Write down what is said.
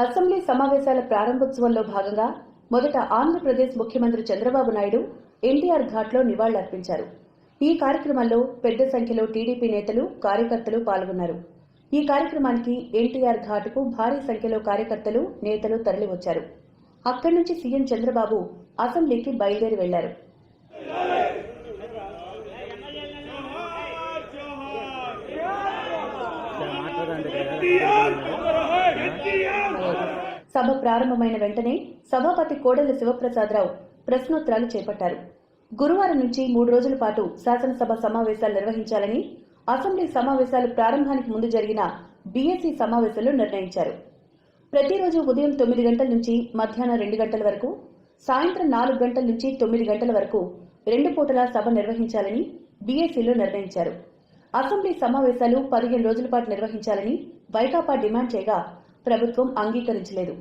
Assembly సమావేశాల ప్రారంభోత్సవంలో భాగంగా మొదట ఆంధ్రప్రదేశ్ ముఖ్యమంత్రి చంద్రబాబు నాయుడు ఎన్టీఆర్ ఘాట్లో నివాళులర్పించారు. ఈ కార్యక్రమంలో పెద్ద సంఖ్యలో టీడీపీ నేతలు కార్యకర్తలు పాల్గొన్నారు. ఈ కార్యక్రమానికి ఎన్టీఆర్ ఘాటుకు భారీ సంఖ్యలో కార్యకర్తలు నేతలు తరలివచ్చారు. అక్కడి నుంచి సీఎం చంద్రబాబు అసెంబ్లీకి బయలుదేరి వెళ్ళారు. సభ ప్రారంభమైన వెంటనే సభాపతి కోడెల శివప్రసాదరావు ప్రశ్నోత్తరాలు చేపట్టారు. గురువారం నుంచి మూడు రోజుల పాటు శాసనసభ సమావేశాలు నిర్వహించాలని అసెంబ్లీ సమావేశాలు ప్రారంభానికి ముందు జరిగిన బీఎస్సీ సమావేశంలో నిర్ణయించారు. ప్రతిరోజు ఉదయం తొమ్మిది గంటల నుంచి మధ్యాహ్నం రెండు గంటల వరకు సాయంత్రం నాలుగు గంటల నుంచి తొమ్మిది గంటల వరకు రెండు పూటలా సభ నిర్వహించాలని బీఎస్సీలో నిర్ణయించారు. అసెంబ్లీ సమావేశాలు పదిహేను రోజుల పాటు నిర్వహించాలని వైకాపా డిమాండ్ చేయగా ప్రభుత్వం అంగీకరించలేదు.